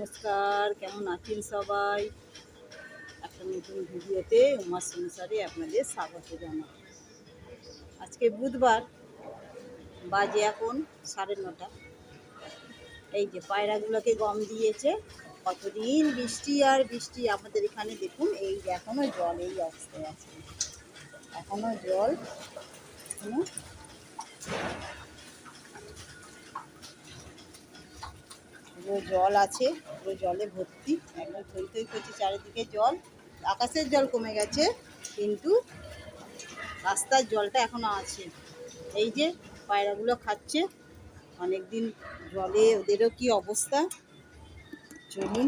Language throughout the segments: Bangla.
নমস্কার, কেমন আছেন সবাই? একটা নতুন ভিডিওতে উমার সংসারে আপনাদের স্বাগত জানাই। আজকে বুধবার, বাজে এখন সাড়ে নটা। এই যে পায়রাগুলোকে গম দিয়েছে, কতদিন বৃষ্টি আর বৃষ্টি আমাদের এখানে দেখুন, এই যে এখনও জল, এই অবস্থায় আছে। এখনও জল পুরো জল আছে, পুরো জলে ভর্তি। একদম থই থই করছে চারিদিকে জল। আকাশের জল কমে গেছে, কিন্তু রাস্তার জলটা এখনও আছে। এই যে পায়রাগুলো খাচ্ছে অনেক দিন জলে ওদেরও কি অবস্থা? চলুন,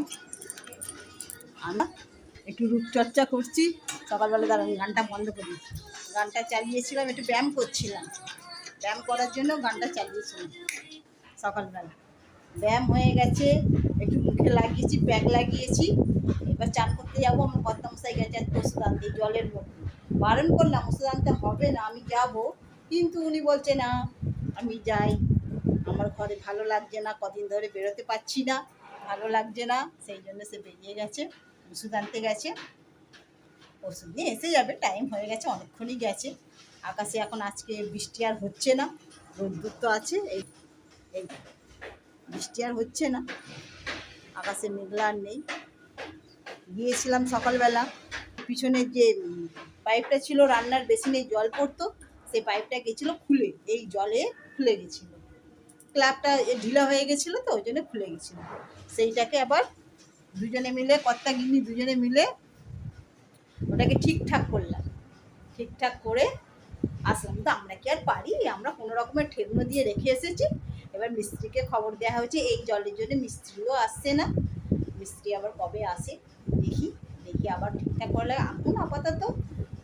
আমরা একটু রূপচর্চা করছি। সকালবেলা দাঁড়ান, গানটা বন্ধ করি। গানটা চালিয়েছিলাম, একটু ব্যায়াম করছিলাম। ব্যায়াম করার জন্য গানটা চালিয়েছিলাম সকালবেলা। ব্যায়াম হয়ে গেছে, একটু মুখে লাগিয়েছি, প্যাক লাগিয়েছি। এবার চান করতে যাব, আমার কর্তা মশাই গেছে, আর ওষুধ আনতে, জলের মধ্যে। বারণ করলাম, ওষুধ আনতে হবে না, আমি যাব। কিন্তু উনি বলছে, না, আমি যাই। আমার ঘরে ভালো লাগছে না, কদিন ধরে বেরোতে পারছি না, ভালো লাগছে না। সেই জন্য সে বেরিয়ে গেছে, ওষুধ আনতে গেছে। ওষুধ নিয়ে এসে যাবে টাইম হয়ে গেছে, অনেকক্ষণই গেছে। আকাশে এখন আজকে বৃষ্টি আর হচ্ছে না, রোদ্দুর তো আছে, এই এই। বৃষ্টি আর হচ্ছে না। আকাশে মেঘলা আর নেই। গিয়েছিলাম সকালবেলা। পিছনের যে পাইপটা ছিল, রান্নার বেসিনে জল পড়তো, সেই পাইপটা গেছিল খুলে। এই জলে খুলে গেছিল। ক্লাবটা ঢিলা হয়ে গেছিল তো, ওই জন্য খুলে গেছিল। সেইটাকে আবার দুজনে মিলে, কর্তা গিন্নি দুজনে মিলে ওটাকে ঠিকঠাক করলাম। ঠিকঠাক করে আসলাম। তো আমরা কি আর পারি? আমরা কোনো রকমের ঠেকনো দিয়ে রেখে এসেছি। এবার মিস্ত্রিকে খবর দেওয়া হয়েছে, এই জলের জন্য মিস্ত্রিও আসছে না। মিস্ত্রি আবার কবে আসে দেখি দেখি আবার ঠিকঠাক করলে এখন আপাতত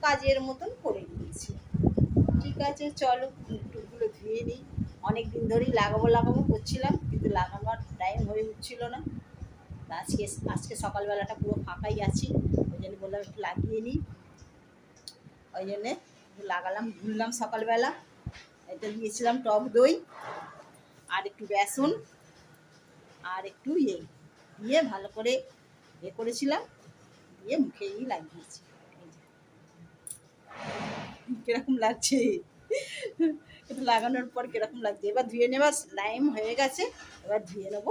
কাজের মতন করে দিয়েছি ঠিক আছে, চলো, টুকগুলো ধুয়ে নিই। অনেক দিন ধরেই লাগাবো লাগাবো করছিলাম, কিন্তু লাগানোর টাইম হয়ে উঠছিল না। আজকে আজকে সকালবেলাটা পুরো ফাঁকাই আছি, ওই জন্য বললাম একটু লাগিয়ে নিই। ওই জন্যে লাগালাম ঘুরলাম সকালবেলা। এটা দিয়েছিলাম টক দই। আর একটু বেসন, আর একটু ইয়ে দিয়ে ভালো করে এ করেছিলাম, দিয়ে মুখেই লাগিয়েছি। কীরকম লাগছে? এটা লাগানোর পর কীরকম লাগছে? এবার ধুয়ে নেবার টাইম হয়ে গেছে, এবার ধুয়ে নেব।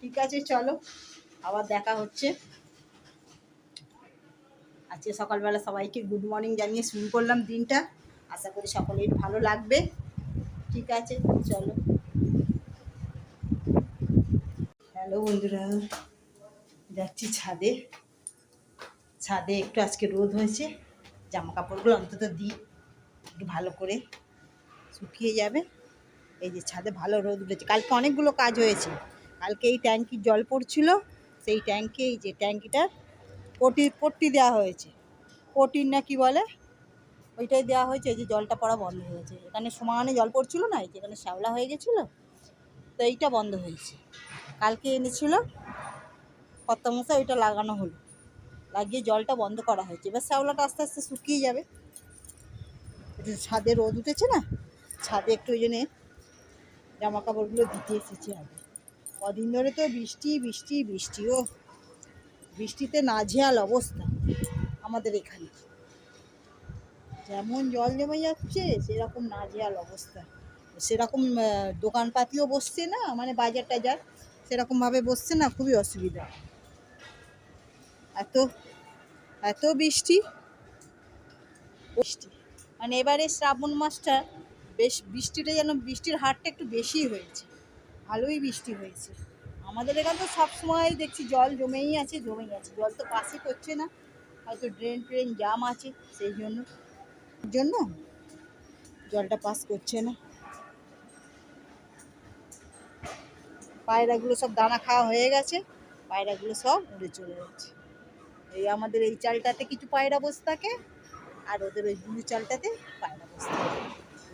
ঠিক আছে, চলো, আবার দেখা হচ্ছে। আজকে সকালবেলা সবাইকে গুড মর্নিং জানিয়ে শুরু করলাম দিনটা। আশা করি সকলের ভালো লাগবে। ঠিক আছে, চলো। হ্যালো বন্ধুরা, যাচ্ছি ছাদে। ছাদে একটু আজকে রোদ হয়েছে জামা কাপড়গুলো অন্তত দিই, একটু ভালো করে শুকিয়ে যাবে। এই যে ছাদে ভালো রোদ উঠেছে। কালকে অনেকগুলো কাজ হয়েছে। কালকে এই ট্যাঙ্কির জল পড়ছিল, সেই ট্যাঙ্কে, এই যে ট্যাঙ্কিটার পটি, পট্টি দেওয়া হয়েছে। পটির না কি বলে? ওইটাই দেওয়া হয়েছে, এই যে জলটা পড়া বন্ধ হয়েছে। এখানে সমানে জল পড়ছিল না, এই যে এখানে শ্যাওলা হয়ে গেছিল, তো এইটা বন্ধ হয়েছে। কালকে এনেছিল। কত মশা ওইটা লাগানো হলো। লাগিয়ে জলটা বন্ধ করা হয়েছে। এবার শ্যাওলাটা আস্তে আস্তে শুকিয়ে যাবে। ছাদে রোদ উঠেছে না? ছাদে একটু ওই জন্যে জামা কাপড়গুলো দিতে এসেছি আগে। কদিন ধরে তো বৃষ্টি বৃষ্টি বৃষ্টি, ও। বৃষ্টিতে নাজেহাল অবস্থা আমাদের এখানে। যেমন জল জমে যাচ্ছে, সেরকম নাজেহাল অবস্থা। সেরকম দোকানপাতিও বসছে না মানে বাজার টাজার সেরকমভাবে বসছে না, খুবই অসুবিধা। এত এত বৃষ্টি বৃষ্টি। মানে এবারে শ্রাবণ মাসটা বেশ, বৃষ্টিটা যেন, বৃষ্টির হারটা একটু বেশি হয়েছে। ভালোই বৃষ্টি হয়েছে। আমাদের এখানে তো সবসময় দেখছি জল জমেই আছে জমেই আছে। জল তো পাসই করছে না, হয়তো ড্রেন ট্রেন জাম আছে, সেই জন্য জন্য জলটা পাস করছে না। পায়রাগুলো সব দানা খাওয়া হয়ে গেছে, পায়রাগুলো সব উড়ে চলে যাচ্ছে। এই আমাদের এই চালটাতে কিছু পায়রা বসে থাকে, আর ওদের ওই ব্লু চালটাতে পায়রা বসে থাকে।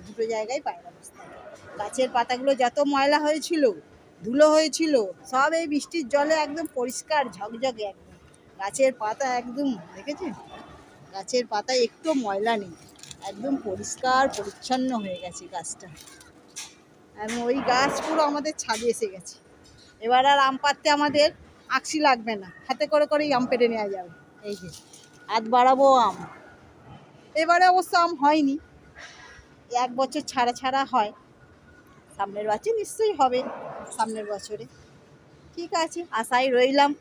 দুটো জায়গায় পায়রা বসে থাকে। গাছের পাতাগুলো যত ময়লা হয়েছিল, ধুলো হয়েছিল, সব এই বৃষ্টির জলে একদম পরিষ্কার, ঝকঝকে একদম। গাছের পাতা একদম, দেখেছেন? গাছের পাতা একটু ময়লা নেই, একদম পরিষ্কার, পরিচ্ছন্ন হয়ে গেছে গাছটা। ওই গাছ পুরো আমাদের ছাদে এসে গেছে। এবার আর আম পাড়তে আমাদের আকসি লাগবে না। হাতে করে করেই আম পেটে নেওয়া যাবে। এই যে, হাত বাড়াবো আম। এবারে অবশ্য আম হয়নি। এক বছর ছাড়া ছাড়া হয়। সামনের বছর নিশ্চয়ই হবে, সামনের বছরে। ঠিক আছে আশায় রইলাম।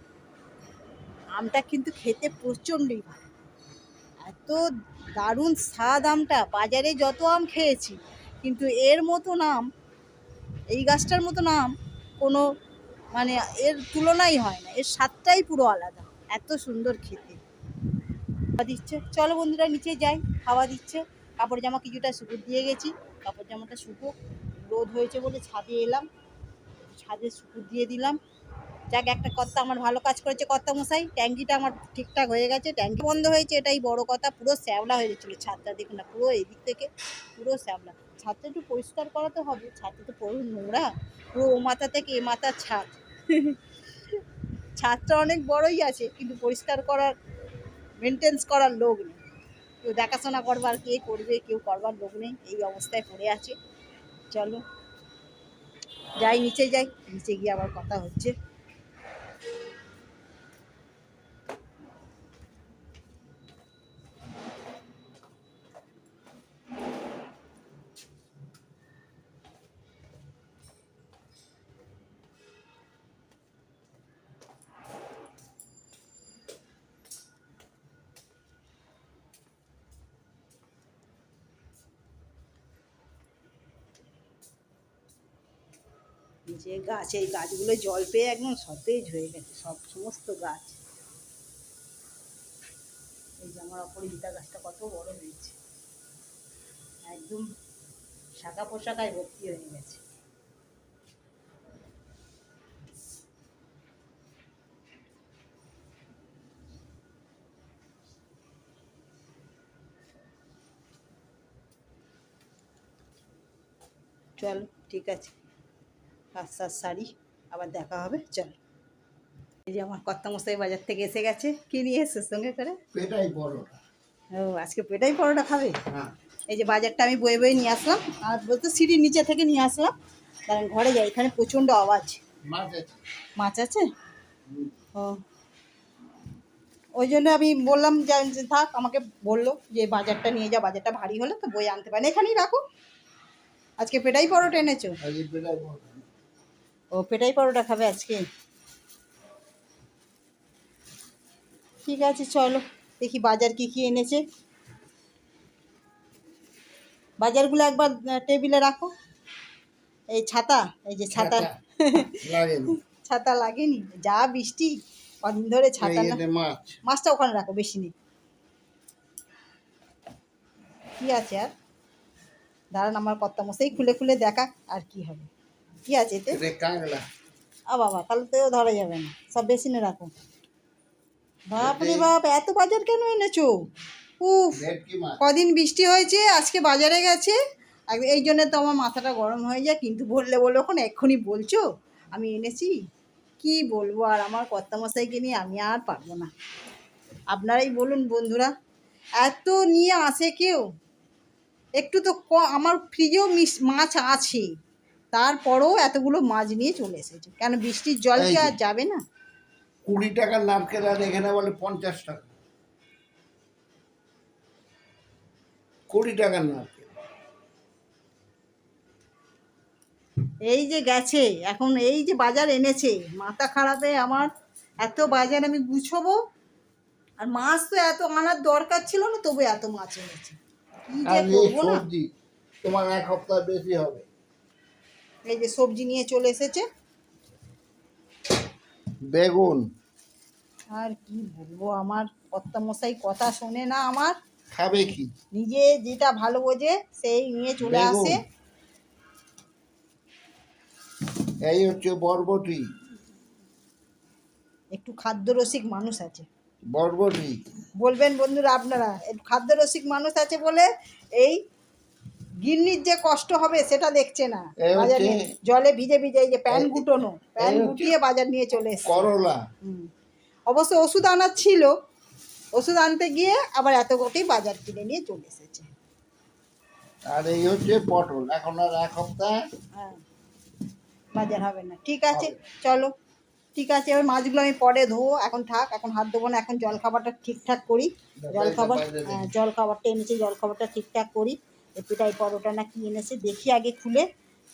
আমটা কিন্তু খেতে প্রচণ্ডই ভালো। এত দারুণ স্বাদ আমটা। বাজারে যত আম খেয়েছি, কিন্তু এর মতন আম এই গাছটার মতন আম কোনো মানে এর তুলনাই হয় না। এর স্বাদটাই পুরো আলাদা। এত সুন্দর খেতে। খাওয়া দিচ্ছে। চলো বন্ধুরা, নিচে যাই। খাওয়া দিচ্ছে। কাপড় জামা কিছুটা শুকুর দিয়ে গেছি। কাপড় জামাটা শুকুক রোদ হয়েছে বলে ছাদে এলাম। ছাদে শুকুর দিয়ে দিলাম। যাক, একটা কর্তা আমার ভালো কাজ করেছে কর্তা মশাই ট্যাঙ্কিটা আমার ঠিকঠাক হয়ে গেছে। ট্যাঙ্কি বন্ধ হয়েছে। এটাই বড় কথা। পুরো শ্যাওলা হয়ে গেছিল ছাদটা। দেখুন না, পুরো এদিক থেকে পুরো শ্যাওলা। ছাদটা একটু পরিষ্কার করাতে হবে। ছাদটা তো পুরো নোংরা, পুরো ও মাথা থেকে এ মাথার ছাদ। ছাদটা অনেক বড়ই আছে, কিন্তু পরিষ্কার করার মেনটেন্স করার লোক নেই। কেউ দেখাশোনা করবার কে করবে, কেউ করবার লোক নেই, এই অবস্থায় পড়ে আছে। চলো, যাই, নিচে যাই, নিচে গিয়ে আবার কথা হচ্ছে। যে গাছ, এই গাছগুলো জল পেয়ে একদম সতেজ হয়ে গেছে, সব সমস্ত গাছ। এই যে আমার অপরাজিতা গাছটা কত বড় হয়েছে। একদম শাখা পোশাকায় ভর্তি হয়ে গেছে। চল, ঠিক আছে। সাজ শাড়ি আবার দেখা হবে চল। এই যে আমার কর্তামশাই বাজার থেকে এসে গেছে কি নিয়ে এসছে সঙ্গে করে? পেটাই বড়টা ও আজকে পেটাই পরোটা খাবে? হ্যাঁ। এই যে বাজারটা আমি বয়ে বয়ে নিয়ে আসলাম আর বলতে সিঁড়ির নিচে থেকে নিয়ে আসলাম কারণ ঘরে যাই এখানে প্রচণ্ড আওয়াজ। মাছ আছে। মাছ আছে? ও। ওই জন্য আমি বললাম যে থাক আমাকে বলল যে বাজারটা নিয়ে যা বাজারটা ভারী হলে তো বই আনতে পারেন। এখানেই রাখো। আজকে পেটাই পরোটা এনেছো? পেটাই বড় ও পেটাই পরোটা খাবে আজকে? ঠিক আছে চলো। দেখি বাজার কি কি এনেছে। বাজারগুলো একবার টেবিলে রাখো। এই ছাতা এই যে ছাতা। ছাতা। লাগেনি। যা বৃষ্টি কদিন ধরে ছাতা না। মাছটা ওখানে রাখো বেশি নেই। কি আছে আর? দাঁড়ান আমার কর্তা মশাই খুলে খুলে দেখা আর কি হবে। কি আছে এতে? আ বাবা তাহলে তো ধরা যাবে না। সব বেশি বেসিনে রাখো। বাপরে বাপ এত বাজার কেন এনেছো? উফ কদিন বৃষ্টি হয়েছে আজকে বাজারে গেছে। এই জন্য তো আমার মাথাটা গরম হয়ে যায় কিন্তু বললে বলে ওখন এক্ষুনি বলছো? আমি এনেছি? কি বলব আর আমার কর্তামশাইকে নিয়ে আমি আর পারব না। আপনারাই বলুন বন্ধুরা এত নিয়ে আসে কেউ? একটু তো ক আমার ফ্রিজেও মিস মাছ আছে। তারপরেও এতগুলো মাছ নিয়ে চলে এসেছে। কেন বৃষ্টির জল কি আর যাবে না? কুড়ি টাকার নারকেল আর এখানে বলে পঞ্চাশ টাকা। কুড়ি টাকার নারকেল এই যে গেছে এখন এই যে বাজার এনেছে মাথা খারাপে আমার এত বাজার আমি গুছবো আর মাছ তো এত আনার দরকার ছিল না তবু এত মাছ এনেছে। কি যে করব না? তোমার এক সপ্তাহ বেশি হবে। এই যে সবজি নিয়ে চলে এসেছে। বেগুন। আর কি বলব আমার কর্তামশাই কথা শোনে না আমার। খাবে কি? নিজে যেটা ভালো বোঝে সেই নিয়ে চলে আসে। এই হচ্ছে বরবটি। একটু খাদ্যরসিক মানুষ আছে। বরবটি। বলবেন বন্ধুরা আপনারা একটু খাদ্যরসিক মানুষ আছে বলে এই গিন্নির যে কষ্ট হবে সেটা দেখছে না। বাজার জলে ভিজে ভিজে এই যে প্যান গুটোনো প্যান গুটিয়ে বাজার নিয়ে চলে এসছে। করলা। অবশ্য ওষুধ আনার ছিল ওষুধ আনতে গিয়ে আবার এত গোটেই বাজার কিনে নিয়ে চলে এসেছে। আর এই হচ্ছে পটল। এখন আর এক সপ্তাহ হ্যাঁ বাজার হবে না। ঠিক আছে চলো। ঠিক আছে এবার মাছগুলো আমি পরে ধোবো। এখন থাক এখন হাত ধোবো না এখন জল খাবারটা ঠিকঠাক করি। জল খাবার হ্যাঁ, জল খাবারটা এনেছে জল খাবারটা ঠিকঠাক করি। এ পেটাই পরোটা না কি এনেছে, দেখি আগে খুলে,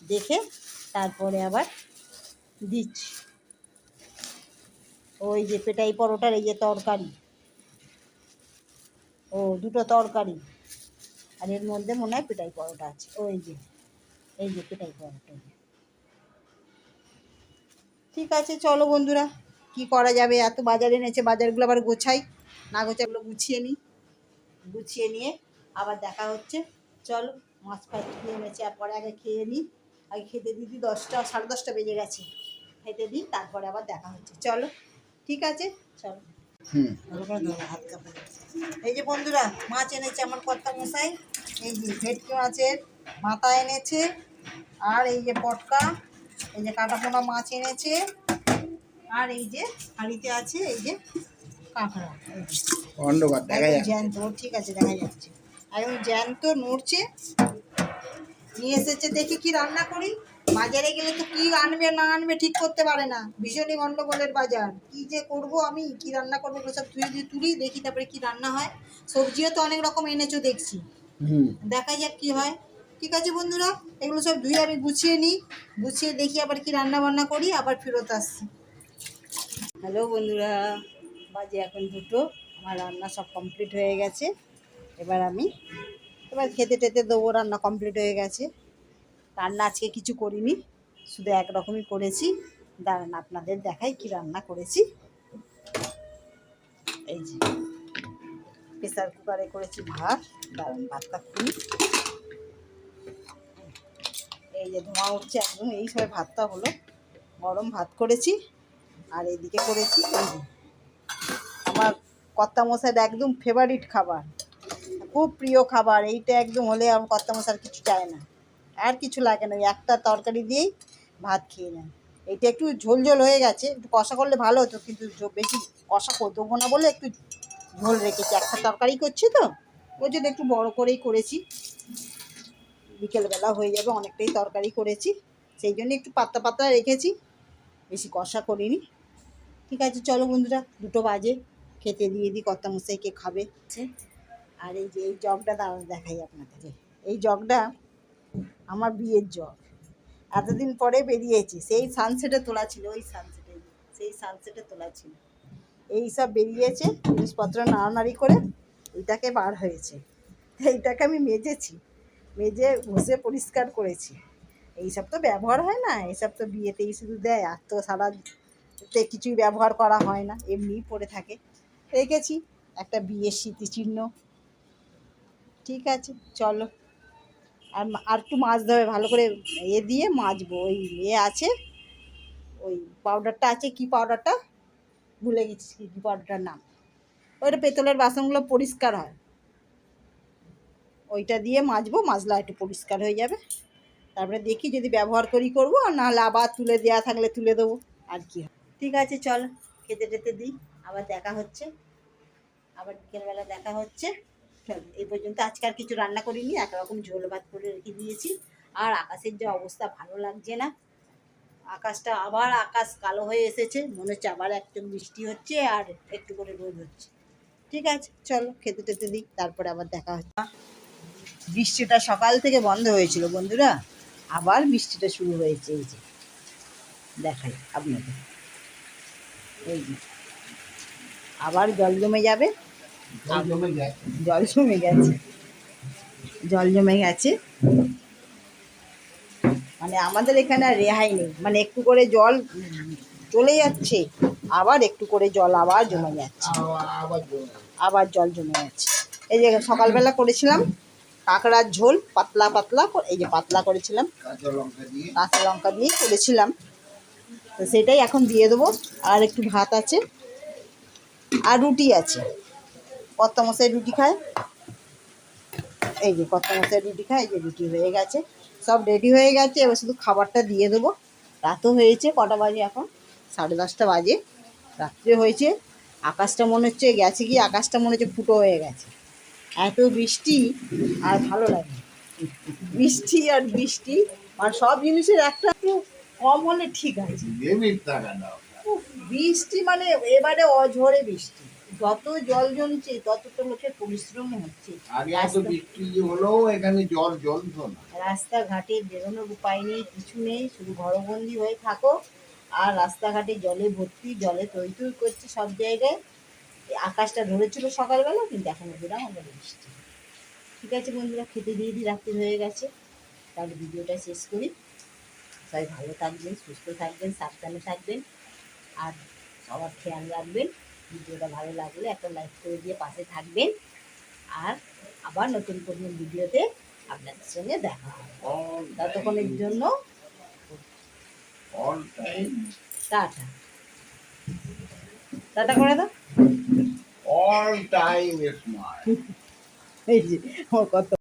দেখে তারপরে আবার দিচ্ছি। ওই যে পেটাই পরোটার এই যে তরকারি, ও দুটো তরকারি, আর এর মধ্যে মনে হয় পেটাই পরোটা আছে। ওই যে, এই যে পেটাই পরোটা। ঠিক আছে, চলো বন্ধুরা, কি করা যাবে? এত বাজার এনেছে, বাজারগুলো আবার গোছাই। না গোছাগুলো গুছিয়ে নিই, গুছিয়ে নিয়ে আবার দেখা হচ্ছে। চলো মাছ ফাছ খেয়ে এনেছে আর পরে আগে খেয়ে নিই। আগে খেতে দিদি দশটা সাড়ে দশটা বেজে গেছে। খেতে দিই তারপরে আবার দেখা হচ্ছে। চলো ঠিক আছে? চলো। এই যে বন্ধুরা মাছ এনেছে আমার কর্তা মশাই এই যে ভেটকি মাছের মাথা এনেছে আর এই যে পটকা এই যে কাটা পোনা মাছ এনেছে আর এই যে হাঁড়িতে আছে এই যে কাঁকড়া। অন্ধকার দেখা ঠিক আছে দেখা যাচ্ছে। একদম জ্যান্ত নড়ছে। নিয়ে এসেছে দেখি কি রান্না করি। বাজারে গেলে তো কি আনবে না আনবে ঠিক করতে পারে না। ভীষণই গন্ডগোলের বাজার। কি যে করব আমি? কি রান্না করব সব তুই তুলি দেখি তারপরে কি রান্না হয়। সবজিও তো অনেক রকম এনেছো দেখছি। দেখা যাক কি হয়। ঠিক আছে বন্ধুরা এগুলো সব ধুয়ে আমি গুছিয়ে নিই। গুছিয়ে দেখি আবার কি রান্না বান্না করি আবার ফেরত আসছি। হ্যালো বন্ধুরা বাজে এখন দুটো। আমার রান্না সব কমপ্লিট হয়ে গেছে। এবার আমি এবার খেতে টেতে দেবো, রান্না কমপ্লিট হয়ে গেছে। রান্না আজকে কিছু করিনি, শুধু একরকমই করেছি। দাঁড়ান, আপনাদের দেখাই কি রান্না করেছি। এই যে প্রেসার কুকারে করেছি ভাত। দাঁড়ান, ভাতটা খুলি। এই যে ধোঁয়া উঠছে একদম, এই সময় ভাতটা হলো। গরম ভাত করেছি, আর এদিকে করেছি আমার কর্তা মশাইয়ের একদম ফেভারিট খাবার। খুব প্রিয় খাবার, এইটা একদম হলে আমার কর্তা মশার কিছু চায় না। আর কিছু লাগে না একটা তরকারি দিয়েই ভাত খেয়ে নেন। এইটা একটু ঝোল ঝোল হয়ে গেছে, একটু কষা করলে ভালো হতো, কিন্তু বেশি কষা দেবো না বলে একটু ঝোল রেখেছি। একটা তরকারি করছি তো, ওই জন্য একটু বড় করেই করেছি। বিকেলবেলা হয়ে যাবে, অনেকটাই তরকারি করেছি। সেই জন্য একটু পাতলা পাতলা রেখেছি, বেশি কষা করিনি। ঠিক আছে, চলো বন্ধুরা, দুটো বাজে, খেতে দিয়ে দিই কর্তা মশাইকে খাবে আর এই যে, এই জগটা দাঁড়া দেখাই আপনাদের। এই জগটা আমার বিয়ের জগ। এতদিন পরে বেরিয়েছি, সেই সানসেটে তোলা ছিল, ওই সানসেটে সেই সানসেটে তোলা ছিল। এই সব বেরিয়েছে, জিনিসপত্র নাড়ানাড়ি করে এইটাকে বার হয়েছে। এইটাকে আমি মেজেছি, মেজে ঘষে পরিষ্কার করেছি। এইসব তো ব্যবহার হয় না এইসব তো বিয়েতেই শুধু দেয়, আর তো সারা তে কিছুই ব্যবহার করা হয় না, এমনিই পড়ে থাকে। রেখেছি একটা বিয়ের স্মৃতিচিহ্ন। ঠিক আছে, চলো। আর আর একটু মাজতে হবে ভালো করে এ দিয়ে মাজবো। ওই এ আছে, ওই পাউডারটা আছে, কি পাউডারটা ভুলে গেছি, কি পাউডারটার নাম। ওইটা পেতলের বাসনগুলো পরিষ্কার হয়। ওইটা দিয়ে মাজবো, মাজলা একটু পরিষ্কার হয়ে যাবে। তারপরে দেখি যদি ব্যবহার করি করব, আর নাহলে আবার তুলে দেওয়া থাকলে তুলে দেবো, আর কি। ঠিক আছে, চল খেতে টেতে দিই। আবার দেখা হচ্ছে। আবার বিকেলবেলা দেখা হচ্ছে। এই পর্যন্ত আজকে আর কিছু রান্না করিনি একরকম ঝোল ভাত করে রেখে দিয়েছি। আর আকাশের যে অবস্থা ভালো লাগছে না। আকাশটা আবার আকাশ কালো হয়ে এসেছে, মনে হচ্ছে আবার একটু বৃষ্টি হচ্ছে আর একটু করে রোদ হচ্ছে। ঠিক আছে, চলো খেতে টেতে দিই, তারপরে আবার দেখা হচ্ছে। বৃষ্টিটা সকাল থেকে বন্ধ হয়েছিল বন্ধুরা, আবার বৃষ্টিটা শুরু হয়েছে এই যে। দেখাই আপনাদের। এই আবার জল জমে যাবে। জল জমে গেছে। জল জমে গেছে। মানে আমাদের এখানে আর রেহাই নেই। মানে একটু করে জল চলে যাচ্ছে আবার একটু করে জল আবার জমে যাচ্ছে। আবার জল। জমে যাচ্ছে। এই যে সকালবেলা করেছিলাম কাঁকড়ার ঝোল পাতলা পাতলা এই যে পাতলা করেছিলাম কাঁচা লঙ্কা দিয়ে। কাঁচা লঙ্কা দিয়ে করেছিলাম। তো সেটাই এখন দিয়ে দেবো। আর একটু ভাত আছে আর রুটি আছে। কত্তা মশাই রুটি খায়। এই যে কত্তা মশাই রুটি খায় এই যে রুটি হয়ে গেছে। সব রেডি হয়ে গেছে এবার শুধু খাবারটা দিয়ে দেবো। রাতও হয়েছে কটা বাজে এখন? সাড়ে দশটা বাজে। রাত্রে হয়েছে আকাশটা মনে হচ্ছে গেছে কি আকাশটা মনে হচ্ছে ফুটো হয়ে গেছে। এত বৃষ্টি আর ভালো লাগে বৃষ্টি আর বৃষ্টি আর সব জিনিসের একটা একটু কম হলে ঠিক আছে। বৃষ্টি মানে এবারে অঝরে বৃষ্টি। যত জল জমছে তত তো লোকের পরিশ্রম হচ্ছে। আগে এত বৃষ্টি হলো এখানে জল জ্বলতো না। রাস্তাঘাটে বেরোনোর উপায় নেই কিছু নেই শুধু ঘরবন্দি হয়ে থাকো। আর রাস্তাঘাটে জলে ভর্তি জলে তৈ তৈ করছে সব জায়গায়। আকাশটা ধরেছিল সকালবেলা কিন্তু এখন বেরাম আমাদের বৃষ্টি। ঠিক আছে বন্ধুরা খেতে দিয়ে দিই রাত্রি হয়ে গেছে। তাহলে ভিডিওটা শেষ করি। সবাই ভালো থাকবেন সুস্থ থাকবেন সাবধানে থাকবেন। আর সবার খেয়াল রাখবেন। ভিডিওটা ভালো লাগলে একটা লাইক করে দিয়ে পাশে থাকবেন। আর আবার নতুন কোনো ভিডিওতে আপনাদের সঙ্গে দেখা হবে। ততক্ষণের জন্য টাটা। টাটা করে দাও। অল টাইম স্মার্ট এই যে আমার কত